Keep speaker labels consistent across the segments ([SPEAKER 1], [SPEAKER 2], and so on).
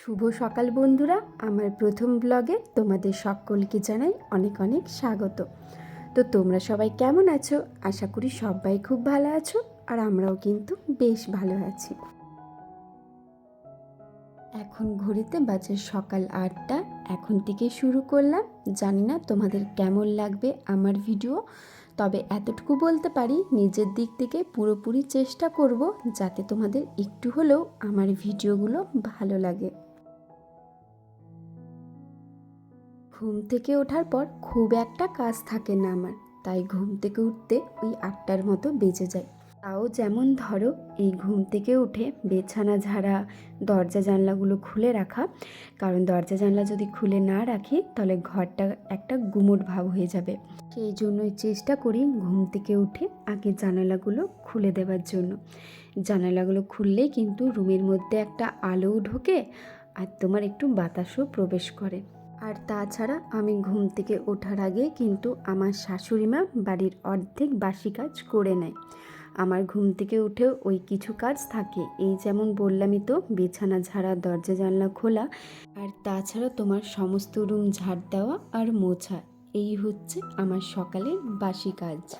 [SPEAKER 1] শুভ সকাল বন্ধুরা। আমার প্রথম ব্লগে তোমাদের সকলকে জানাই অনেক অনেক স্বাগত। তো তোমরা সবাই কেমন আছো? আশা করি সবাই খুব ভালো আছো আর আমরাও কিন্তু বেশ ভালো আছি। এখন ঘড়িতে বাজে সকাল আটটা। এখন থেকে শুরু করলাম। জানি না তোমাদের কেমন লাগবে আমার ভিডিও। তবে এতটুকু বলতে পারি, নিজের দিক থেকে পুরোপুরি চেষ্টা করব যাতে তোমাদের একটু হলেও আমার ভিডিওগুলো ভালো লাগে। ঘুম থেকে ওঠার পর খুব একটা কাজ থাকে না আমার। তাই ঘুম থেকে উঠতে ওই আটটার মতো বেজে যায়। তাও যেমন ধরো, এই ঘুম থেকে উঠে বিছানা ঝাড়া, দরজা জানলাগুলো খুলে রাখা। কারণ দরজা জানলা যদি খুলে না রাখি, তাহলে ঘরটা একটা গুমোট ভাব হয়ে যাবে। সেই জন্যই চেষ্টা করি ঘুম থেকে উঠে আগে জানালাগুলো খুলে দেওয়ার জন্য। জানালাগুলো খুললেই কিন্তু রুমের মধ্যে একটা আলোও ঢোকে আর তোমার একটু বাতাসও প্রবেশ করে। আর তাছাড়া আমি ঘুম থেকে ওঠার আগে কিন্তু আমার শাশুড়ি মা বাড়ির অর্ধেক বাসি কাজ করে নেয়। আমার ঘুম থেকে উঠেও ওই কিছু কাজ থাকে। এই যেমন বললামই তো, বিছানা ঝাড়া, দরজা জানলা খোলা আর তাছাড়া তোমার সমস্ত রুম ঝাড় দেওয়া আর মোছা। এই হচ্ছে আমার সকালের বাসি কাজ।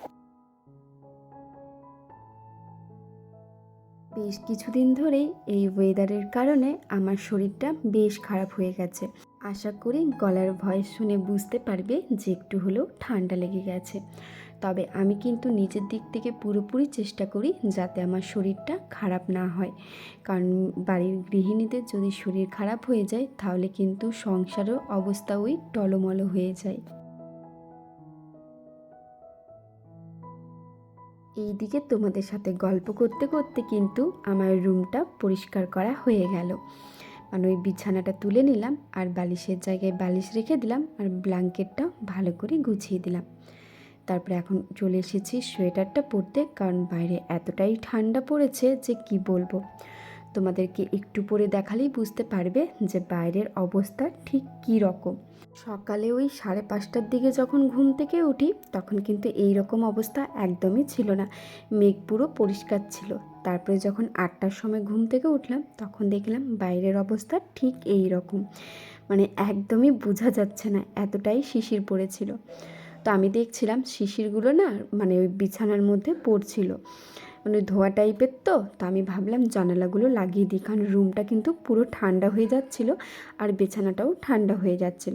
[SPEAKER 1] বেশ কিছুদিন ধরেই এই ওয়েদারের কারণে আমার শরীরটা বেশ খারাপ হয়ে গেছে। আশা করি গলার ভয়েস শুনে বুঝতে পারবে যে একটু হলেও ঠান্ডা লেগে গেছে। তবে আমি কিন্তু নিজের দিক থেকে পুরোপুরি চেষ্টা করি যাতে আমার শরীরটা খারাপ না হয়। কারণ বাড়ির গৃহিণীদের যদি শরীর খারাপ হয়ে যায়, তাহলে কিন্তু সংসারও অবস্থা ওই টলমলো হয়ে যায়। এইদিকে তোমাদের সাথে গল্প করতে করতে কিন্তু আমার রুমটা পরিষ্কার করা হয়ে গেল। মানে ওই বিছানাটা তুলে নিলাম আর বালিশের জায়গায় বালিশ রেখে দিলাম আর ব্ল্যাঙ্কেটটা ভালো করে গুছিয়ে দিলাম। তারপরে এখন চলে এসেছি সোয়েটারটা পরতে কারণ বাইরে এতটাই ঠান্ডা পড়েছে যে কি বলব। তোমাদেরকে একটু পরে দেখালেই বুঝতে পারবে যে বাইরের অবস্থা ঠিক কী রকম। সকালে ওই সাড়ে পাঁচটার দিকে যখন ঘুম থেকে উঠি, তখন কিন্তু এই রকম অবস্থা একদমই ছিল না। মেঘ পুরো পরিষ্কার ছিল। তারপরে যখন আটটার সময় ঘুম থেকে উঠলাম, তখন দেখলাম বাইরের অবস্থা ঠিক এই রকম। মানে একদমই বোঝা যাচ্ছে না, এতটাই শিশির পড়েছিল। তো আমি দেখছিলাম শিশিরগুলো না মানে ওই বিছানার মধ্যে পড়ছিল। মানে ধোয়া টাইপের তো, তা আমি ভাবলাম জানালাগুলো লাগিয়ে দিই, কারণ রুমটা কিন্তু পুরো ঠান্ডা হয়ে যাচ্ছিল আর বিছানাটাও ঠান্ডা হয়ে যাচ্ছিল।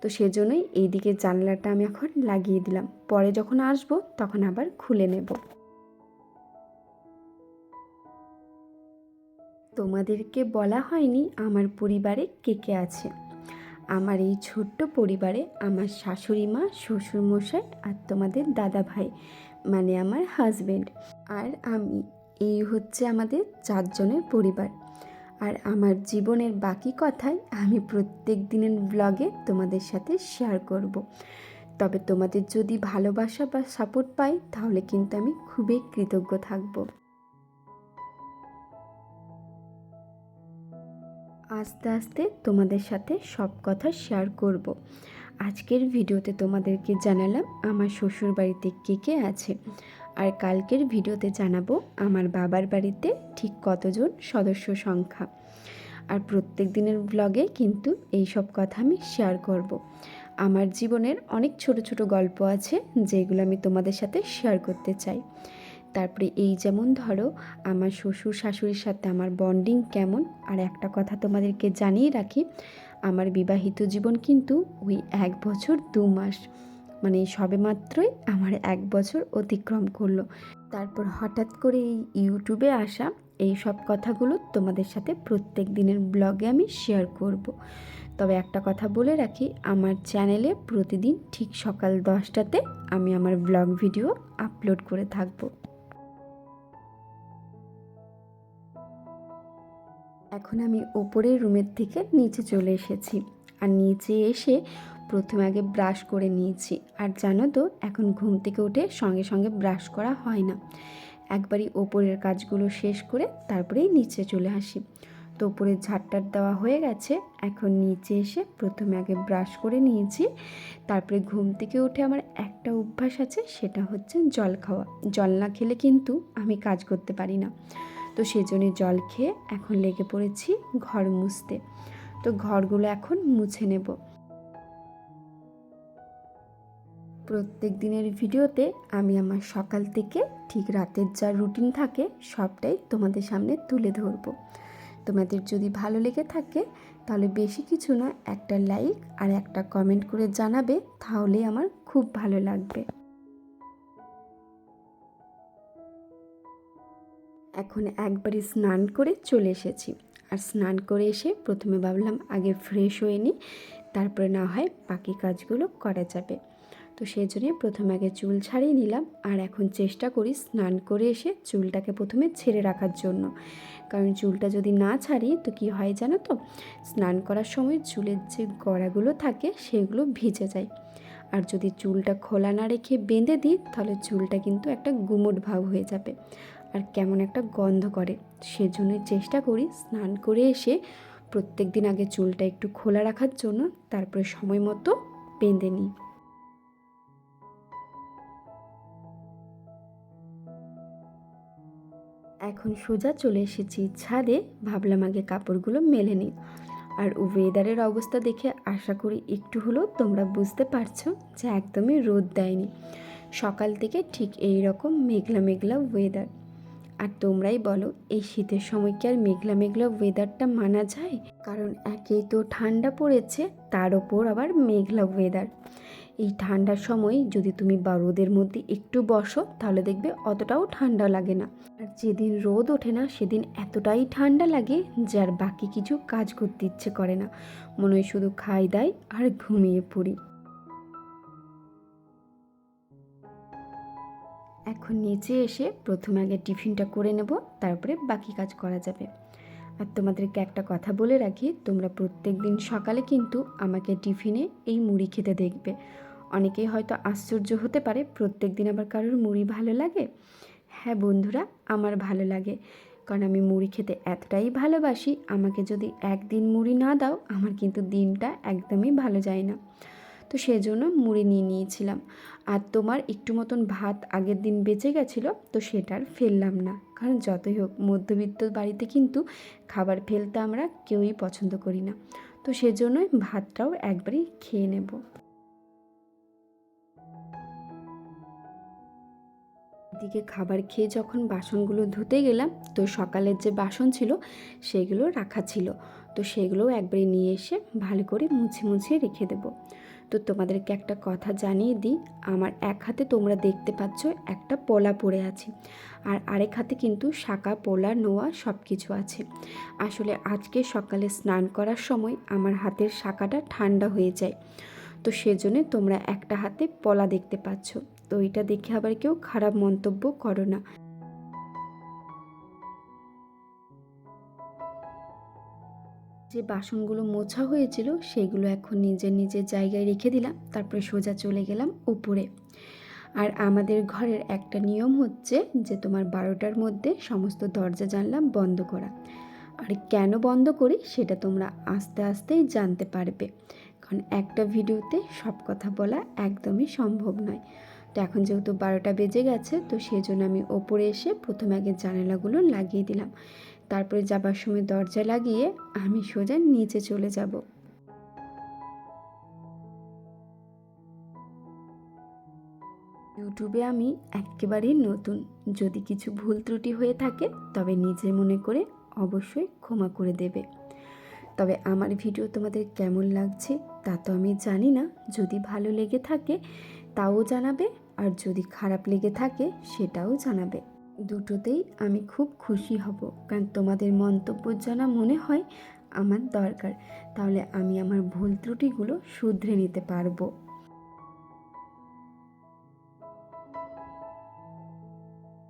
[SPEAKER 1] তো সেজন্যই এই দিকে জানলাটা আমি এখন লাগিয়ে দিলাম। পরে যখন আসব তখন আবার খুলে নেব। তোমাদেরকে বলা হয়নি আমার পরিবারে কে কে আছে। আমার এই ছোট্ট পরিবারে আমার শাশুড়ি মা, শ্বশুরমশাই আর তোমাদের দাদা ভাই মানে আমার হাজব্যান্ড আর আমি এই হচ্ছে আমাদের চারজনের পরিবার আর আমার জীবনের বাকি কথাই আমি প্রত্যেক দিনের ব্লগে তোমাদের সাথে শেয়ার করব। তবে তোমাদের যদি ভালোবাসা বা সাপোর্ট পাই, তাহলে কিন্তু আমি খুবই কৃতজ্ঞ থাকব আস্তে আস্তে তোমাদের সাথে সব কথা শেয়ার করব। আজকের ভিডিওতে তোমাদেরকে জানালাম আমার শ্বশুর বাড়িতে কে কে আছে। আর কালকের ভিডিওতে জানাব আমার বাবার বাড়িতে ঠিক কতজন সদস্য সংখ্যা। আর প্রত্যেক দিনের ব্লগে কিন্তু এই সব কথা আমি শেয়ার করব। আমার জীবনের অনেক ছোট ছোট গল্প আছে যেগুলো আমি তোমাদের সাথে শেয়ার করতে চাই। তারপরে এই যেমন ধরো আমার শ্বশুর শাশুড়ির সাথে আমার বন্ডিং কেমন? আর একটা কথা তোমাদেরকে জানিয়ে রাখি আমার বিবাহিত জীবন কিন্তু ওই এক বছর দু মাস। মানে সবে মাত্রই আমার এক বছর অতিক্রম করল। তারপর হঠাৎ করে এই ইউটিউবে আসা এই সব কথাগুলো তোমাদের সাথে প্রত্যেক দিনের ব্লগে আমি শেয়ার করব। তবে একটা কথা বলে রাখি, আমার চ্যানেলে প্রতিদিন ঠিক সকাল দশটাতে আমি আমার ব্লগ ভিডিও আপলোড করে থাকব। এখন আমি ওপরের রুমের থেকে নিচে চলে এসেছি। আর নিচে এসে প্রথমে আগে ব্রাশ করে নিয়েছি। আর জানো তো, এখন ঘুম থেকে উঠে সঙ্গে সঙ্গে ব্রাশ করা হয় না। একবারই ওপরের কাজগুলো শেষ করে তারপরেই নিচে চলে আসি। তো ওপরে ঝাড়টার দেওয়া হয়ে গেছে। এখন নিচে এসে প্রথমে আগে ব্রাশ করে নিয়েছি। তারপরে ঘুম থেকে উঠে আমার একটা অভ্যাস আছে, সেটা হচ্ছে জল খাওয়া। জল না খেলে কিন্তু আমি কাজ করতে পারি না। তো সেজন্য জল খেয়ে এখন লেগে পড়েছি ঘর মুছতে। তো ঘরগুলো এখন মুছে নেব। প্রত্যেক দিনের ভিডিওতে আমি আমার সকাল থেকে ঠিক রাতের যা রুটিন থাকে সবটাই তোমাদের সামনে তুলে ধরবো। তোমাদের যদি ভালো লেগে থাকে তাহলে বেশি কিছু না, একটা লাইক আর একটা কমেন্ট করে জানাবে তাহলে আমার খুব ভালো লাগবে। এখন একবারই স্নান করে চলে এসেছি। আর স্নান করে এসে প্রথমে ভাবলাম আগে ফ্রেশ হয়ে নিই, তারপরে না হয় বাকি কাজগুলো করা যাবে। তো সেই জন্যে প্রথমে আগে চুল ছাড়িয়ে নিলাম, আর এখন চেষ্টা করি স্নান করে এসে চুলটাকে প্রথমে ছেড়ে রাখার জন্য। কারণ চুলটা যদি না ছাড়ি, তো কি হয় জানো তো? স্নান করার সময় চুলের যে গড়াগুলো থাকে, সেগুলো ভিজে যায়। আর যদি চুলটা খোলা না রেখে বেঁধে দিই, তাহলে চুলটা কিন্তু একটা গুমট ভাব হয়ে যাবে। আর কেমন একটা গন্ধ করে। সেজন্যই চেষ্টা করি স্নান করে এসে প্রত্যেক দিন আগে চুলটা একটু খোলা রাখার জন্য তারপরে সময় মতো বেঁধে নিই। এখন সোজা চলে এসেছি ছাদে, ভাবলাম আগে কাপড়গুলো মেলে নিই। আর ওয়েদারের অবস্থা দেখে আশা করি একটু হলেও তোমরা বুঝতে পারছ যে একদমই রোদ দেয়নি। সকাল থেকে ঠিক এই রকম মেঘলা মেঘলা ওয়েদার আর তোমরাই বলো, এই শীতের সময় কি আর মেঘলা মেঘলা ওয়েদারটা মানা যায়? কারণ একেই তো ঠান্ডা পড়েছে, তার ওপর আবার মেঘলা ওয়েদার এই ঠান্ডার সময় যদি তুমি বা রোদের মধ্যে একটু বসো, তাহলে দেখবে অতটাও ঠান্ডা লাগে না। আর যেদিন রোদ ওঠে না, সেদিন এতটাই ঠান্ডা লাগে যে আর বাকি কিছু কাজ করতে ইচ্ছে করে না। মনে হয় শুধু খাই দাই আর ঘুমিয়ে পড়ি। এখন নিচে এসে প্রথমে আগে টিফিনটা করে নেব, তারপরে বাকি কাজ করা যাবে। আর তোমাদেরকে একটা কথা বলে রাখি, তোমরা প্রত্যেক দিন সকালে কিন্তু আমাকে টিফিনে এই মুড়ি খেতে দেখবে। অনেকেই হয়তো আশ্চর্য হতে পারে প্রত্যেক দিন আবার কারোর মুড়ি ভালো লাগে? হ্যাঁ বন্ধুরা, আমার ভালো লাগে। কারণ আমি মুড়ি খেতে এতটাই ভালোবাসি, আমাকে যদি একদিন মুড়ি না দাও, আমার কিন্তু দিনটা একদমই ভালো যায় না। তো সেজন্য মুড়ি নিয়ে নিয়েছিলাম। আর তোমার একটু মতন ভাত আগের দিন বেঁচে গেছিল, তো সেটার ফেললাম না। কারণ যতই হোক, মধ্যবিত্ত বাড়িতে কিন্তু খাবার ফেলতে আমরা কেউই পছন্দ করি না। তো সেজন্যই ভাতটাও একবারই খেয়ে নেব। এদিকে খাবার খেয়ে যখন বাসনগুলো ধুতে গেলাম, তো সকালের যে বাসন ছিল, সেগুলো রাখা ছিল। তো সেগুলোও একবারে নিয়ে এসে ভালো করে মুছে মুছে রেখে দেবো। তো তোমাদেরকে একটা কথা জানিয়ে দিই, আমার এক হাতে তোমরা দেখতে পাচ্ছ একটা পোলা পড়ে আছে আর আরেক হাতে কিন্তু শাঁকা পোলা, নোয়া সব কিছু আছে। আসলে আজকে সকালে স্নান করার সময় আমার হাতের শাঁকাটা ঠান্ডা হয়ে যায়। তো সেজন্য তোমরা একটা হাতে পলা দেখতে পাচ্ছ। তো এটা দেখে আবার কেউ খারাপ মন্তব্য করো না। যে বাসনগুলো মোছা হয়েছিল সেগুলো এখন নিজের নিজের জায়গায় রেখে দিলাম, তারপরে সোজা চলে গেলাম উপরে। আর আমাদের ঘরের একটা নিয়ম হচ্ছে যে তোমার বারোটার মধ্যে সমস্ত দরজা জানলা বন্ধ করা। আর কেন বন্ধ করি সেটা তোমরা আস্তে আস্তেই জানতে পারবে। কারণ একটা ভিডিওতে সব কথা বলা একদমই সম্ভব নয়। তো এখন যেহেতু বারোটা বেজে গেছে, তো সেই জন্য আমি ওপরে এসে প্রথমে আগে জানালাগুলো লাগিয়ে দিলাম। তারপরে যাবার সময় দরজা লাগিয়ে আমি সোজা নিচে চলে যাব। ইউটিউবে আমি একেবারেই নতুন। যদি কিছু ভুল ত্রুটি হয়ে থাকে, তবে নিজে মনে করে অবশ্যই ক্ষমা করে দেবে। তবে আমার ভিডিও তোমাদের কেমন লাগছে, তা তো আমি জানি না। যদি ভালো লেগে থাকে, তাও জানাবে, আর যদি খারাপ লেগে থাকে, সেটাও জানাবে। দুটোতেই আমি খুব খুশি হব। কারণ তোমাদের মন্তব্য জানা মনে হয় আমার দরকার। তাহলে আমি আমার ভুল ত্রুটিগুলো শুধরে নিতে পারব।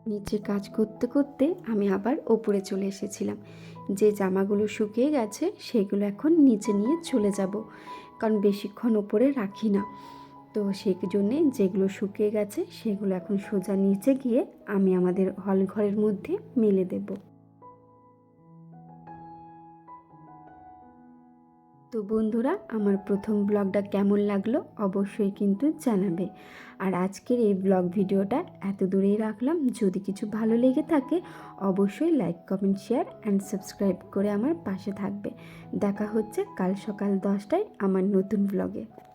[SPEAKER 1] নিচে কাজ করতে করতে আমি আবার ওপরে চলে এসেছিলাম। যে জামাগুলো শুকিয়ে গেছে, সেগুলো এখন নিচে নিয়ে চলে যাব। কারণ বেশিক্ষণ ওপরে রাখি না। তো সেই জন্যে যেগুলো শুকিয়ে গেছে সেগুলো এখন সোজা নিচে গিয়ে আমি আমাদের হল ঘরের মধ্যে মেলে দেব। তো বন্ধুরা, আমার প্রথম ব্লগটা কেমন লাগল অবশ্যই কিন্তু জানাবে। আর আজকের এই ব্লগ ভিডিওটা এত দূরেই রাখলাম। যদি কিছু ভালো লেগে থাকে, অবশ্যই like, comment, share and subscribe করে আমার পাশে থাকবে। দেখা হচ্ছে কাল সকাল দশটায় আমার নতুন ব্লগে।